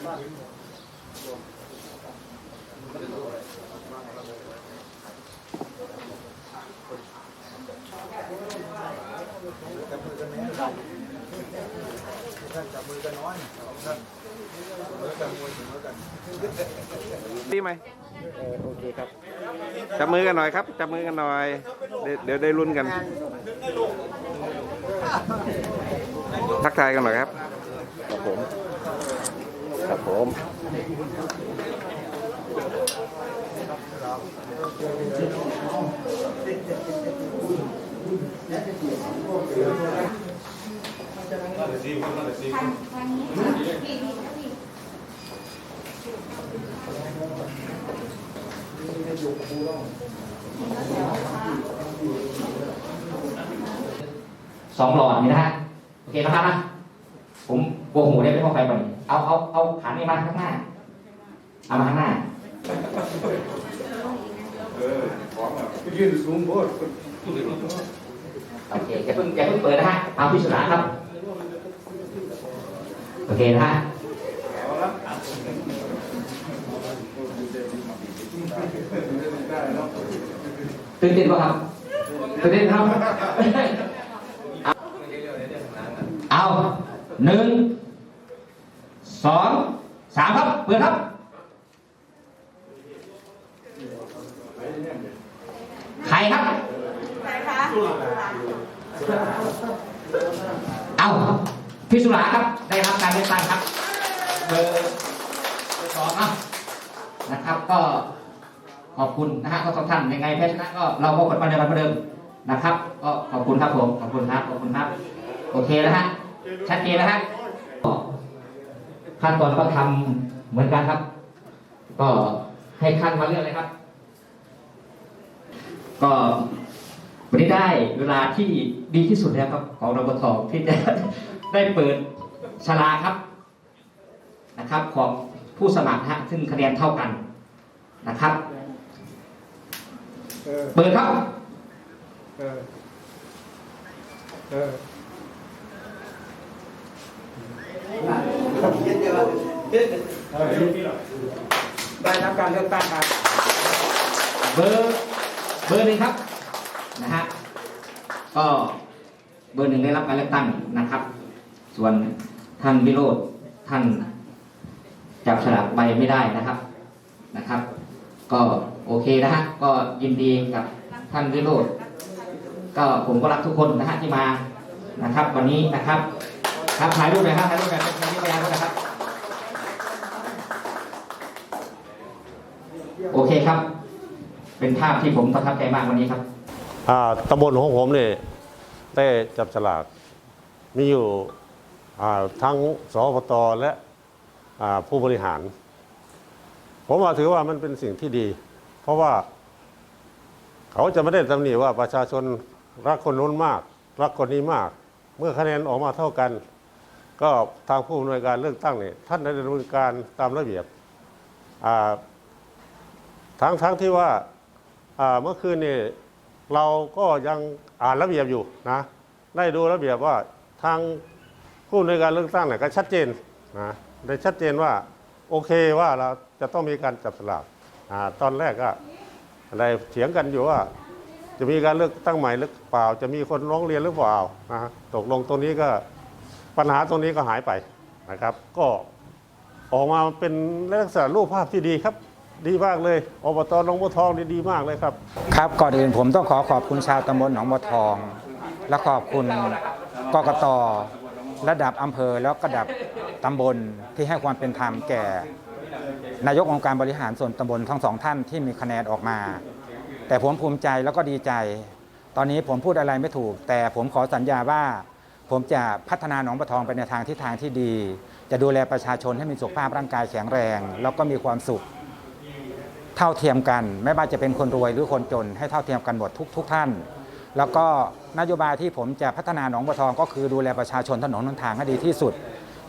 จับมือกันแน่ท่านท่านจับมือกันน้อยท่านเสมอกันมวยเสมอกันดีไหมโอเคครับ จับมือกันหน่อยครับ จับมือกันหน่อย เดี๋ยวเดี๋ยวได้ลุ้นกัน ทักทายกันหน่อยครับครับผม ครับผมสองหลอดนี่นะฮะ โอเคนะครับนะ ผมโกหูได้ไม่ต้องไฟบ่อย เอาเอาเอาขันนี้มาข้างหน้า เอามาข้างหน้ายืนสูงโพดโอเคอย่าเพิ่งอย่าเพิ่งเปิดนะฮะเอาพิศนาครับ โอเคนะฮะตื่นเต้นป่ะครับตื่นเต้นครับ เอาหนึ่ง สองสามครับ เปิดครับใครครับไหนคะเอาพี่สุราครับ ได้รับการเลือกตั้งครับเบอร์เบอร์สองครับนะครับ ก็ขอบคุณนะฮะทั้งสองท่านยังไงแพ้ชนะก็เราก็กดมาเดิมเหมือนเดิมนะครับ ก็ขอบคุณครับผม ขอบคุณครับ ขอบคุณครับ โอเคนะฮะ ชัดเจนนะฮะก็ ขั้นตอนก็ทำเหมือนกันครับ ก็ให้ขั้นมาเรื่องเลยครับ ก็วันนี้ได้เวลาที่ดีที่สุดแล้วครับ ของรบทที่จะได้เปิดชลาครับนะครับ ของผู้สมัครฮะซึ่งคะแนนเท่ากันนะครับเออเปิดครับเออเออ ได้รับการเลือกตั้งครับเบอร์เบอร์หนึ่งครับนะฮะก็เบอร์หนึ่งได้รับการเลือกตั้งนะครับ ส่วนท่านวิโรธท่านจับฉลากใบไม่ได้นะครับนะครับ ก็โอเคนะฮะก็ยินดีกับท่านวิโรธก็ผมก็รักทุกคนนะฮะที่มานะครับ วันนี้นะครับครับถ่ายรูปหน่อยครับถ่ายรูปหน่อย ครับ เป็นภาพที่ผมประทับใจมากวันนี้ครับอ่าตำบลของผมเนี่ยได้จับฉลากมีอยู่อ่าทั้งสปตและอ่าผู้บริหาร ผมว่าถือว่ามันเป็นสิ่งที่ดี เพราะว่าเขาจะไม่ได้ตำหนิว่าประชาชนรักคนนู้นมาก รักคนนี้มาก เมื่อคะแนนออกมาเท่ากัน ก็ทางผู้อำนวยการเลือกตั้งเนี่ยท่านได้ดำเนินการตามระเบียบอ่า ทั้งทั้งที่ว่าเมื่อคืนนี่เราก็ยังอ่านระเบียบอยู่นะได้ดูระเบียบว่าทางผู้ในการเลือกตั้งเนี่ยก็ชัดเจนนะได้ชัดเจนว่าโอเคว่าเราจะต้องมีการจับสลากอตอนแรกก็อะไรเถียงกันอยู่ว่า จะมีการเลือกตั้งใหม่หรือเปล่า จะมีคนร้องเรียนหรือเปล่านะตกลงตรงนี้ก็ปัญหาตรงนี้ก็หายไปนะครับ ก็ออกมาเป็นลักษณะรูปภาพที่ดีครับ ดีมากเลยอบตหนองบัวทองนี่ดีมากเลยครับ ครับก่อนอื่นผมต้องขอขอบคุณชาวตำบลหนองบัวทอง และขอบคุณกกตระดับอำเภอแล้วก็ระดับตำบลที่ให้ความเป็นธรรมแก่ นายกองค์การบริหารส่วนตำบลทั้งสองท่านที่มีคะแนนออกมา แต่ผมภูมิใจแล้วก็ดีใจ ตอนนี้ผมพูดอะไรไม่ถูก แต่ผมขอสัญญาว่า ผมจะพัฒนาหนองบัวทองไปในทางทิศทางที่ดี จะดูแลประชาชนให้มีสุขภาพร่างกายแข็งแรง แล้วก็มีความสุข เท่าเทียมกัน ไม่ว่าจะเป็นคนรวยหรือคนจน ให้เท่าเทียมกันหมดทุกทุกท่าน แล้วก็นโยบายที่ผมจะพัฒนาหนองบัวทองก็คือดูแลประชาชนถนนหนทางให้ดีที่สุด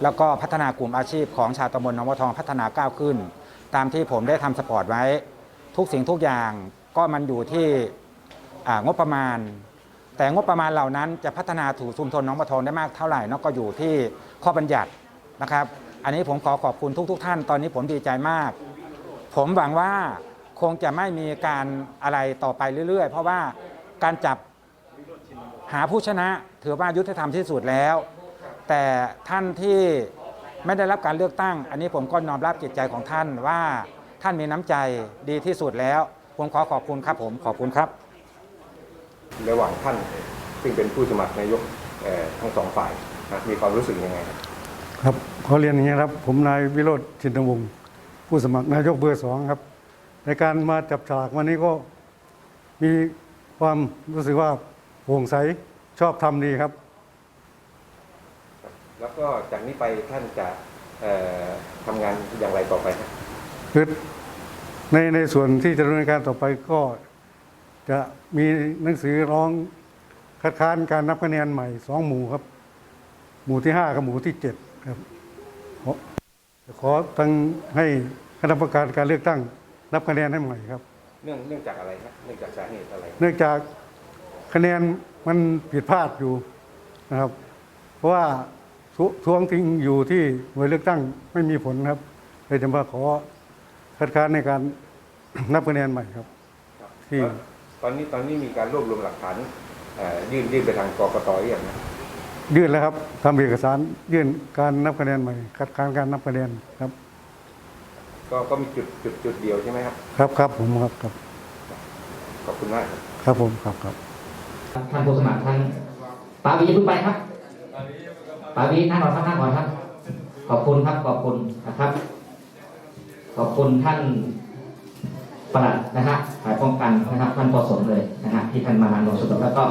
แล้วก็พัฒนากลุ่มอาชีพของชาวตำบลหนองบัวทองพัฒนาก้าวขึ้น ตามที่ผมได้ทำสปอร์ตไว้ ทุกสิ่งทุกอย่างก็มันอยู่ที่งบประมาณ แต่งบประมาณเหล่านั้นจะพัฒนาถูกชุมชนหน้องบัวทองได้มากเท่าไหร่นั่นก็อยู่ที่ข้อบัญญัตินะครับ อันนี้ผมขอขอบคุณทุก ๆ ท่าน ตอนนี้ผมดีใจมาก ผมหวังว่าคงจะไม่มีการอะไรต่อไปเรื่อย ๆ เพราะว่าการจับหาผู้ชนะถือว่ายุติธรรมที่สุดแล้ว แต่ท่านที่ไม่ได้รับการเลือกตั้ง อันนี้ผมก็น้อมรับจิตใจของท่านว่าท่านมีน้ำใจดีที่สุดแล้ว ผมขอขอบคุณครับผมขอบคุณครับ ระหว่างท่านซึ่งเป็นผู้สมัครนายกเอ่อทั้งสองฝ่ายนะมีความรู้สึกยังไงครับ ครับขอเรียนอย่างนี้ครับ ผมนายวิโรธชินวงศ์ ผู้สมัครนายกเบอร์สองครับ ในการมาจับฉลากวันนี้ก็มีความรู้สึกว่าโปร่งใสชอบทำดีครับ แล้วก็จากนี้ไปท่านจะเอ่อทำงานอย่างไรต่อไปครับคือในในส่วนที่จะดำเนินการต่อไปก็จะมีหนังสือร้องคัดค้านการนับคะแนนใหม่สองหมู่ครับ หมู่ที่ห้ากับหมู่ที่เจ็ดครับ ขอขอตั้งให้คณะกรรมการการเลือกตั้งนับคะแนนให้ใหม่ครับ เนื่องเนื่องจากอะไรครับเนื่องจากสาเหตุอะไรเนื่องจากคะแนนมันผิดพลาดอยู่นะครับ เพราะว่าทวท้วงติงอยู่ที่หน่วยเลือกตั้งไม่มีผลครับเลยจะมาขอคัดค้านในการ นับคะแนนใหม่ครับ ครับที่แล้วตอนนี้ตอนนี้มีการรวบรวมหลักฐานเอ่อยื่นยื่นไปทางกกตหรือยังนะ ยื่นแล้วครับทำเอกสารยื่นการนับคะแนนใหม่คัดค้านการนับคะแนนครับ ก็ก็มีจุดจุดจุดเดียวใช่ไหมครับ ครับครับผมครับครับ ขอบคุณมากครับ ครับผมครับครับ ท่านผู้สมัครท่านปาวีอย่าเพิ่งไปครับปาวีนั่งก่อนครับนั่งก่อนครับ ขอบคุณครับขอบคุณนะครับ ขอบคุณท่านปลัดนะฮะฝ่ายป้องกันนะครับท่านปสมเลยนะฮะที่ท่านมางานลงสดแล้วก็